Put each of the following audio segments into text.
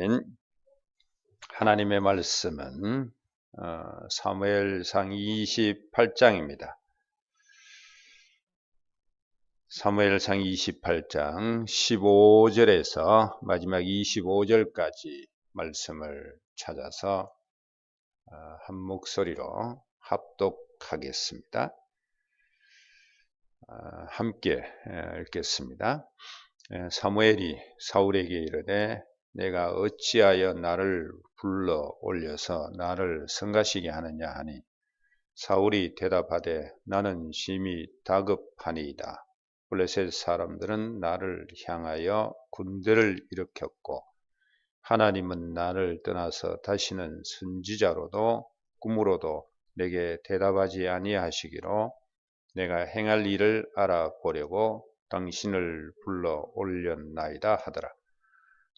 아멘. 하나님의 말씀은 어, 사무엘상 28장입니다. 사무엘상 28장 15절에서 마지막 25절까지 말씀을 찾아서 어, 한 목소리로 합독하겠습니다. 어, 함께 읽겠습니다. 사무엘이 사울에게 이르되 내가 어찌하여 나를 불러 올려서 나를 성가시게 하느냐 하니 사울이 대답하되 나는 심히 다급하니이다. 블레셋 사람들은 나를 향하여 군대를 일으켰고 하나님은 나를 떠나서 다시는 선지자로도 꿈으로도 내게 대답하지 아니하시기로 내가 행할 일을 알아보려고 당신을 불러 올렸나이다 하더라.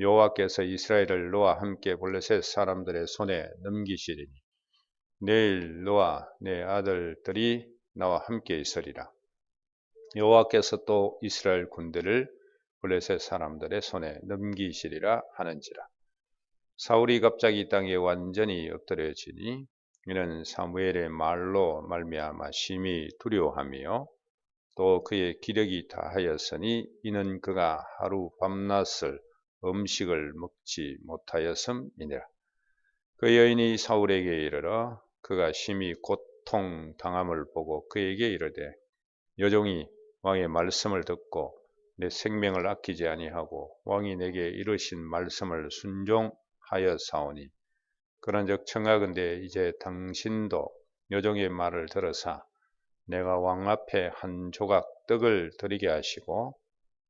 여호와께서 이스라엘을 너와 함께 블레셋 사람들의 손에 넘기시리니 내일 너와 내 아들들이 나와 함께 있으리라. 여호와께서 또 이스라엘 군대를 블레셋 사람들의 손에 넘기시리라 하는지라. 사울이 갑자기 땅에 완전히 엎드려지니 이는 사무엘의 말로 말미암아 심히 두려워하며 또 그의 기력이 다하였으니 이는 그가 하루 밤낮을 음식을 먹지 못하였음이니라. 그 여인이 사울에게 이르러 그가 심히 고통 당함을 보고 그에게 이르되 여종이 왕의 말씀을 듣고 내 생명을 아끼지 아니하고 왕이 내게 이르신 말씀을 순종하여 사오니 그런즉 청하건대 이제 당신도 여종의 말을 들어사 내가 왕 앞에 한 조각 떡을 드리게 하시고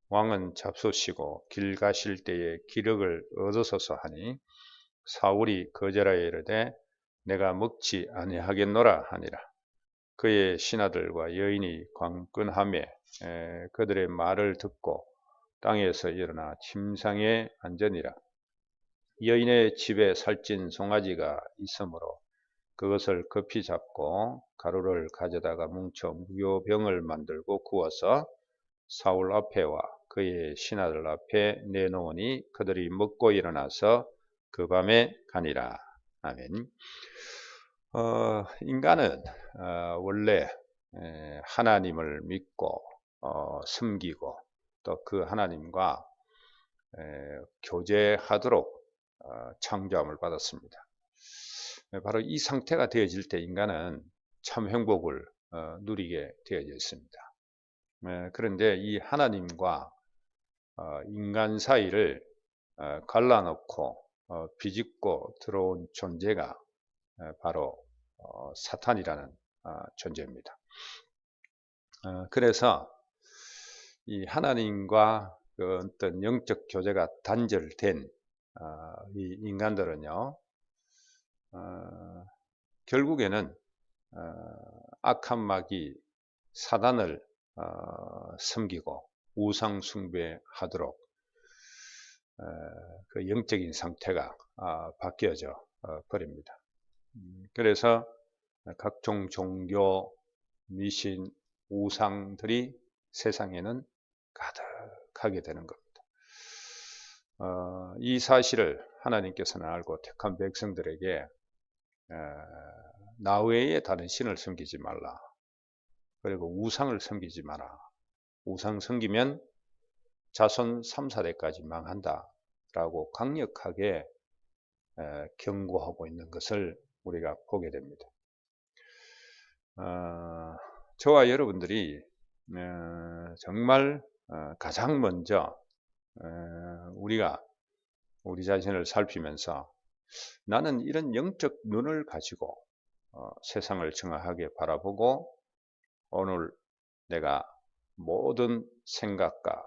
왕은 잡수시고 길 가실 때에 기력을 얻으소서 하니 사울이 거절하여 이르되 내가 먹지 아니하겠노라 하니라. 그의 신하들과 여인이 광끈함에 그들의 말을 듣고 땅에서 일어나 침상에 앉으니라. 여인의 집에 살찐 송아지가 있으므로 그것을 급히 잡고 가루를 가져다가 뭉쳐 무교병을 만들고 구워서 사울 앞에와 그의 신하들 앞에 내놓으니 그들이 먹고 일어나서 그 밤에 가니라. 아멘. 어, 인간은 어, 원래 에, 하나님을 믿고 어, 섬기고 또 그 하나님과 에, 교제하도록 어, 창조함을 받았습니다. 네, 바로 이 상태가 되어질 때 인간은 참 행복을 어, 누리게 되어져 있습니다. 네, 그런데 이 하나님과 어, 인간 사이를 갈라놓고 비집고 들어온 존재가 바로 사탄이라는 존재입니다. 그래서 이 하나님과 그 어떤 영적 교제가 단절된 아, 이 인간들은요, 어, 결국에는 어, 악한 마귀 사단을 어, 섬기고 우상 숭배하도록 그 영적인 상태가 아, 바뀌어져 버립니다. 음, 그래서 각종 종교, 미신, 우상들이 세상에는 가득하게 되는 겁니다. 어, 이 사실을 하나님께서는 알고 택한 백성들에게 에, 나 외에 다른 신을 섬기지 말라. 그리고 우상을 섬기지 마라. 우상 섬기면 자손 3, 4대까지 망한다. 라고 강력하게 에, 경고하고 있는 것을 우리가 보게 됩니다. 어, 저와 여러분들이 어, 정말 어, 가장 먼저 우리가 우리 자신을 살피면서 나는 이런 영적 눈을 가지고 어, 세상을 정확하게 바라보고 오늘 내가 모든 생각과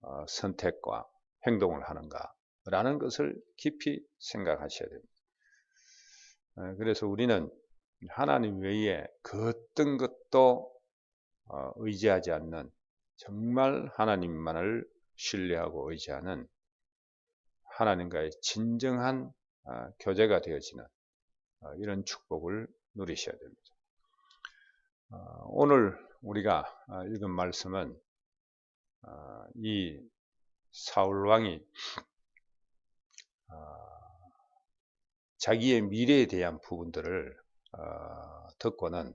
어, 선택과 행동을 하는가 라는 것을 깊이 생각하셔야 됩니다. 어, 그래서 우리는 하나님 외에 그 어떤 것도 어, 의지하지 않는 정말 하나님만을 신뢰하고 의지하는 하나님과의 진정한 아, 교제가 되어지는 어, 이런 축복을 누리셔야 됩니다. 어, 오늘 우리가 아, 읽은 말씀은 아, 이 사울 왕이 자기의 미래에 대한 부분들을 듣고는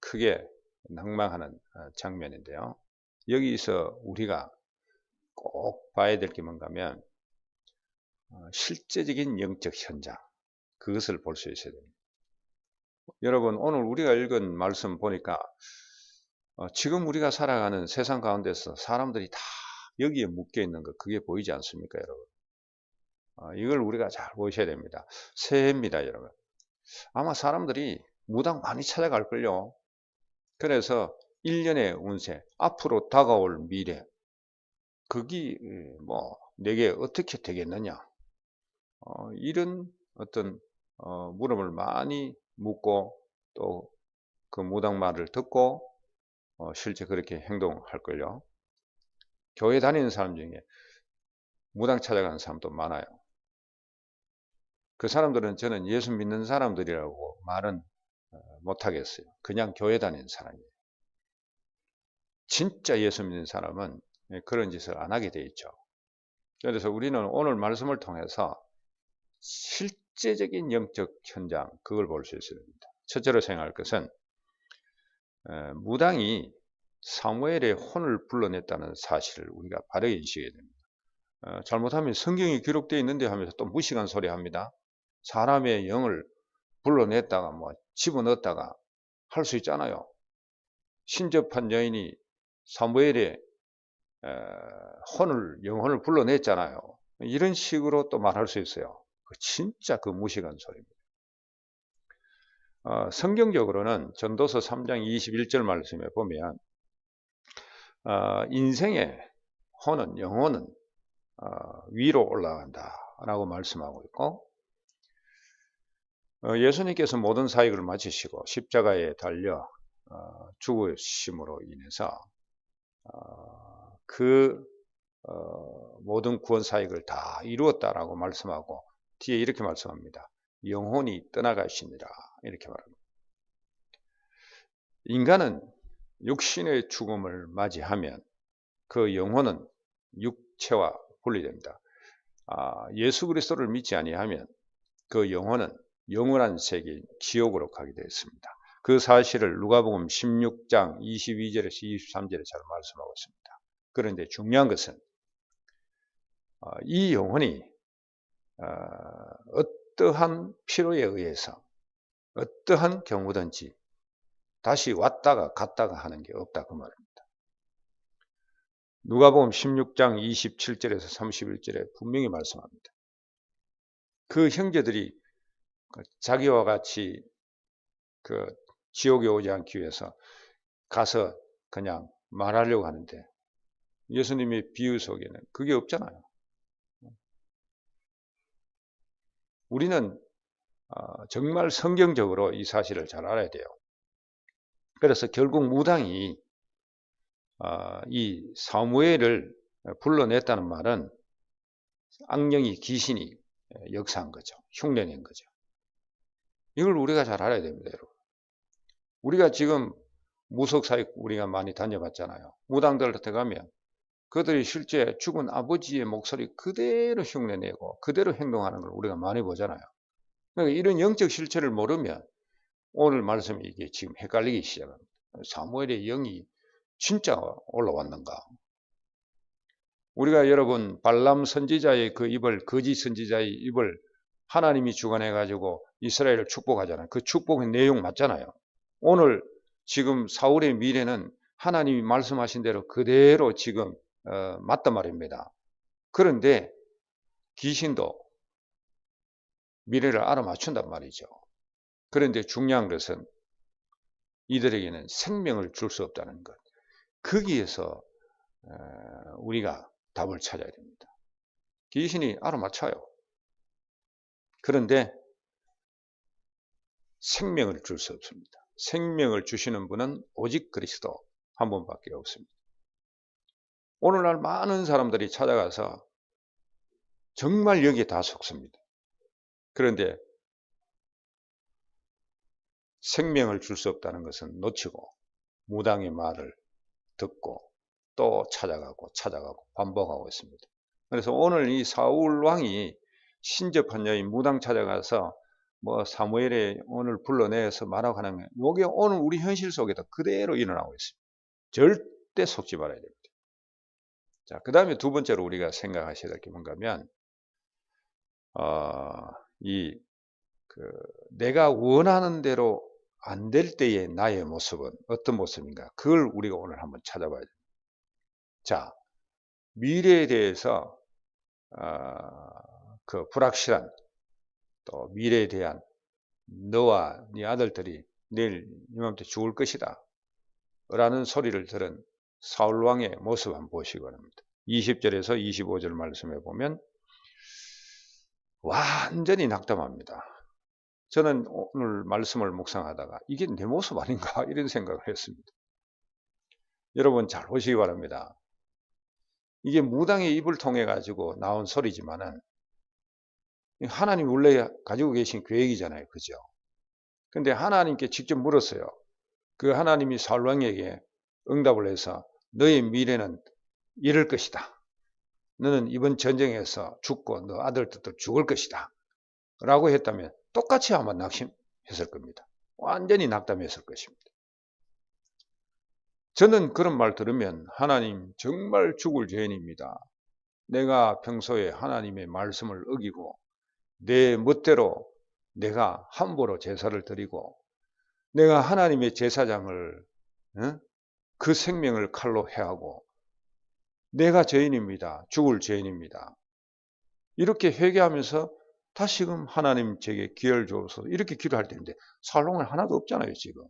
크게 낭망하는 장면인데요. 여기서 우리가 꼭 봐야 될 게 뭔가 하면 어, 실제적인 영적 현장 그것을 볼 수 있어야 됩니다. 여러분 오늘 우리가 읽은 말씀 보니까 어, 지금 우리가 살아가는 세상 가운데서 사람들이 다 여기에 묶여 있는 것 그게 보이지 않습니까 여러분? 어, 이걸 우리가 잘 보셔야 됩니다. 새해입니다 여러분. 아마 사람들이 무당 많이 찾아갈걸요. 그래서 1년의 운세 앞으로 다가올 미래 그게 뭐 내게 어떻게 되겠느냐? 어, 이런 어떤 어, 물음을 많이 묻고 또 그 무당 말을 듣고 어, 실제 그렇게 행동할 걸요. 교회 다니는 사람 중에 무당 찾아가는 사람도 많아요. 그 사람들은 저는 예수 믿는 사람들이라고 말은 어, 못하겠어요. 그냥 교회 다니는 사람이에요. 진짜 예수 믿는 사람은 그런 짓을 안 하게 돼 있죠. 그래서 우리는 오늘 말씀을 통해서 실제적인 영적 현장 그걸 볼 수 있습니다. 첫째로 생각할 것은 무당이 사무엘의 혼을 불러냈다는 사실을 우리가 바르게 인식해야 됩니다. 어, 잘못하면 성경이 기록되어 있는데 하면서 또 무식한 소리 합니다. 사람의 영을 불러냈다가 뭐 집어넣었다가 할 수 있잖아요. 신접한 여인이 사무엘의 혼을 영혼을 불러냈잖아요. 이런 식으로 또 말할 수 있어요. 그 진짜 그 무식한 소리입니다. 어, 성경적으로는 전도서 3장 21절 말씀에 보면 어, 인생의 혼은 영혼은 어, 위로 올라간다 라고 말씀하고 있고 어, 예수님께서 모든 사역을 마치시고 십자가에 달려 어, 죽으심으로 인해서 어, 그 모든 구원 사역을 다 이루었다라고 말씀하고 뒤에 이렇게 말씀합니다. 영혼이 떠나가시니라 이렇게 말합니다. 인간은 육신의 죽음을 맞이하면 그 영혼은 육체와 분리됩니다. 아, 예수 그리스도를 믿지 아니하면 그 영혼은 영원한 세계인 지옥으로 가게 되었습니다. 그 사실을 누가복음 16장 22절에서 23절에 잘 말씀하고 있습니다. 그런데 중요한 것은 아, 이 영혼이 어, 어떠한 필요에 의해서 어떠한 경우든지 다시 왔다가 갔다가 하는 게 없다 그 말입니다. 누가복음 16장 27절에서 31절에 분명히 말씀합니다. 그 형제들이 그 자기와 같이 그 지옥에 오지 않기 위해서 가서 그냥 말하려고 하는데 예수님의 비유 속에는 그게 없잖아요. 우리는 어, 정말 성경적으로 이 사실을 잘 알아야 돼요. 그래서 결국 무당이 어, 이 사무엘을 불러냈다는 말은 악령이 귀신이 역사한 거죠. 흉내낸 거죠. 이걸 우리가 잘 알아야 됩니다, 여러분. 우리가 지금 무속사역 우리가 많이 다녀봤잖아요. 무당들한테 가면 그들이 실제 죽은 아버지의 목소리 그대로 흉내내고 그대로 행동하는 걸 우리가 많이 보잖아요. 그러니까 이런 영적 실체를 모르면 오늘 말씀이 이게 지금 헷갈리기 시작합니다. 사무엘의 영이 진짜 올라왔는가? 우리가 여러분 발람 선지자의 그 입을 거짓 선지자의 입을 하나님이 주관해 가지고 이스라엘을 축복하잖아요. 그 축복의 내용 맞잖아요. 오늘 지금 사울의 미래는 하나님이 말씀하신 대로 그대로 지금 어, 맞단 말입니다. 그런데 귀신도 미래를 알아맞춘단 말이죠. 그런데 중요한 것은 이들에게는 생명을 줄 수 없다는 것. 거기에서 어, 우리가 답을 찾아야 됩니다. 귀신이 알아맞혀요. 그런데 생명을 줄 수 없습니다. 생명을 주시는 분은 오직 그리스도 한 분밖에 없습니다. 오늘날 많은 사람들이 찾아가서 정말 여기에 다 속습니다. 그런데 생명을 줄 수 없다는 것은 놓치고 무당의 말을 듣고 또 찾아가고 찾아가고 반복하고 있습니다. 그래서 오늘 이 사울 왕이 신접한 여인 무당 찾아가서 뭐 사무엘에 오늘 불러내서 말하고 하는 게 이게 오늘 우리 현실 속에도 그대로 일어나고 있습니다. 절대 속지 말아야 됩니다. 자, 그 다음에 두 번째로 우리가 생각하셔야 될 게 뭔가 하면, 어, 이, 그, 내가 원하는 대로 안 될 때의 나의 모습은 어떤 모습인가? 그걸 우리가 오늘 한번 찾아봐야 됩니다. 자, 미래에 대해서, 어, 그 불확실한 또 미래에 대한 너와 네 아들들이 내일 이맘때 죽을 것이다. 라는 소리를 들은 사울왕의 모습 한번 보시기 바랍니다. 20절에서 25절 말씀에 보면 완전히 낙담합니다. 저는 오늘 말씀을 묵상하다가 이게 내 모습 아닌가 이런 생각을 했습니다. 여러분 잘 보시기 바랍니다. 이게 무당의 입을 통해 가지고 나온 소리지만은 하나님 원래 가지고 계신 계획이잖아요. 그죠? 근데 하나님께 직접 물었어요. 그 하나님이 사울왕에게 응답을 해서 너의 미래는 이럴 것이다. 너는 이번 전쟁에서 죽고 너 아들들도 죽을 것이다. 라고 했다면 똑같이 아마 낙심했을 겁니다. 완전히 낙담했을 것입니다. 저는 그런 말 들으면 하나님 정말 죽을 죄인입니다. 내가 평소에 하나님의 말씀을 어기고 내 멋대로 내가 함부로 제사를 드리고 내가 하나님의 제사장을 어? 그 생명을 칼로 해하고 내가 죄인입니다. 죽을 죄인입니다. 이렇게 회개하면서 다시금 하나님 제게 기회를 주어서 이렇게 기도할 때인데 살롱은 하나도 없잖아요 지금.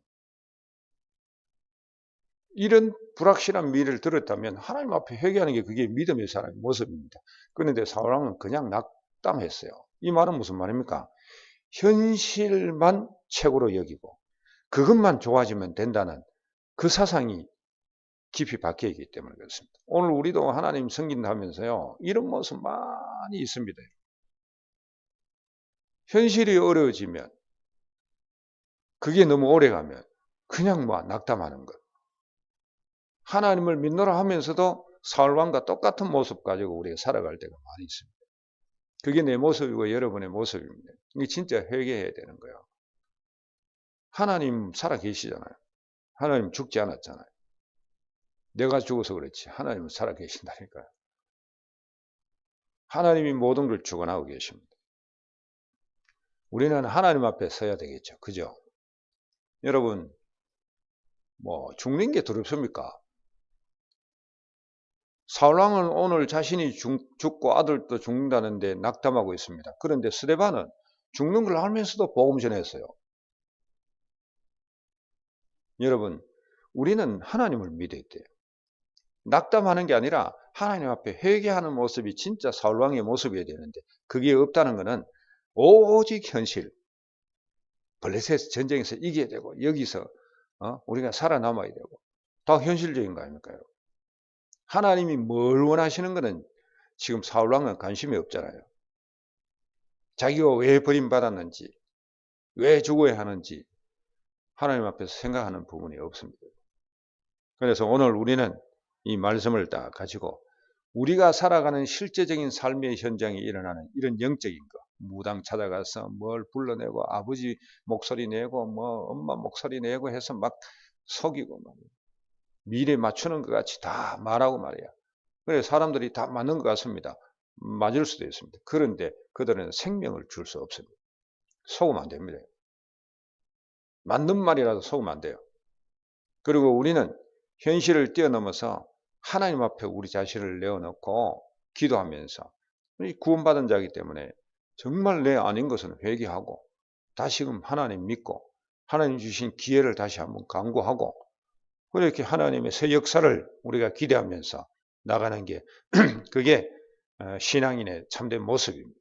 이런 불확실한 미래를 들었다면 하나님 앞에 회개하는 게 그게 믿음의 사람의 모습입니다. 그런데 사울왕은 그냥 낙담했어요. 이 말은 무슨 말입니까? 현실만 최고로 여기고 그것만 좋아지면 된다는 그 사상이 깊이 박혀 있기 때문에 그렇습니다. 오늘 우리도 하나님 섬긴다면서요. 이런 모습 많이 있습니다. 현실이 어려워지면 그게 너무 오래 가면 그냥 뭐 낙담하는 것. 하나님을 믿노라 하면서도 사울왕과 똑같은 모습 가지고 우리가 살아갈 때가 많이 있습니다. 그게 내 모습이고 여러분의 모습입니다. 이게 진짜 회개해야 되는 거예요. 하나님 살아 계시잖아요. 하나님 죽지 않았잖아요. 내가 죽어서 그렇지. 하나님은 살아 계신다니까요. 하나님이 모든 걸 주관하고 계십니다. 우리는 하나님 앞에 서야 되겠죠. 그죠? 여러분, 뭐, 죽는 게 두렵습니까? 사울왕은 오늘 자신이 죽, 고 아들도 죽는다는데 낙담하고 있습니다. 그런데 스데반은 죽는 걸 알면서도 복음 전했어요. 여러분, 우리는 하나님을 믿어야 돼요. 낙담하는 게 아니라 하나님 앞에 회개하는 모습이 진짜 사울왕의 모습이어야 되는데 그게 없다는 것은 오직 현실. 블레셋 전쟁에서 이겨야 되고 여기서 어? 우리가 살아남아야 되고 다 현실적인 거 아닙니까? 요 하나님이 뭘 원하시는 것은 지금 사울왕은 관심이 없잖아요. 자기가 왜 버림받았는지, 왜 죽어야 하는지 하나님 앞에서 생각하는 부분이 없습니다. 그래서 오늘 우리는 이 말씀을 딱 가지고 우리가 살아가는 실제적인 삶의 현장에 일어나는 이런 영적인 거, 무당 찾아가서 뭘 불러내고 아버지 목소리 내고 뭐 엄마 목소리 내고 해서 막 속이고 말이야. 미래 맞추는 것 같이 다 말하고 말이야. 그래 사람들이 다 맞는 것 같습니다. 맞을 수도 있습니다. 그런데 그들은 생명을 줄 수 없습니다. 속으면 안 됩니다. 맞는 말이라도 속으면 안 돼요. 그리고 우리는 현실을 뛰어넘어서 하나님 앞에 우리 자신을 내어놓고 기도하면서 구원받은 자이기 때문에 정말 내 아닌 것은 회개하고 다시금 하나님 믿고 하나님 주신 기회를 다시 한번 강구하고 그렇게 하나님의 새 역사를 우리가 기대하면서 나가는 게 그게 어, 신앙인의 참된 모습입니다.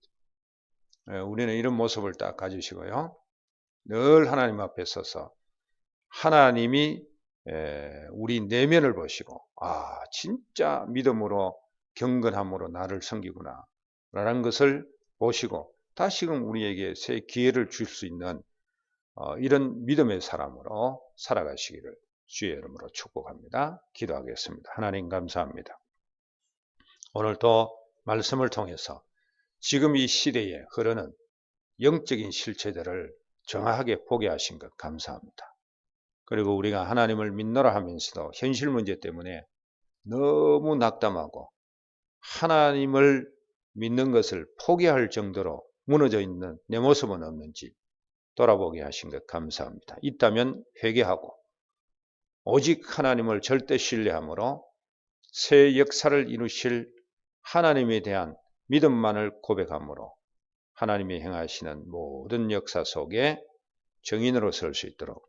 어, 우리는 이런 모습을 딱 가지시고요. 늘 하나님 앞에 서서 하나님이 우리 내면을 보시고 아 진짜 믿음으로 경건함으로 나를 섬기구나 라는 것을 보시고 다시금 우리에게 새 기회를 줄 수 있는 어, 이런 믿음의 사람으로 살아가시기를 주의 이름으로 축복합니다. 기도하겠습니다. 하나님 감사합니다. 오늘도 말씀을 통해서 지금 이 시대에 흐르는 영적인 실체들을 정확하게 보게 하신 것 감사합니다. 그리고 우리가 하나님을 믿노라 하면서도 현실 문제 때문에 너무 낙담하고 하나님을 믿는 것을 포기할 정도로 무너져 있는 내 모습은 없는지 돌아보게 하신 것 감사합니다. 있다면 회개하고 오직 하나님을 절대 신뢰함으로 새 역사를 이루실 하나님에 대한 믿음만을 고백함으로 하나님이 행하시는 모든 역사 속에 정인으로 설 수 있도록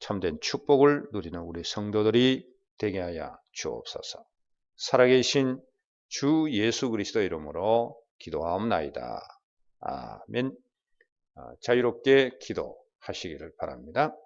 참된 축복을 누리는 우리 성도들이 되게 하여 주옵소서. 살아계신 주 예수 그리스도 이름으로 기도하옵나이다. 아멘. 아, 자유롭게 기도하시기를 바랍니다.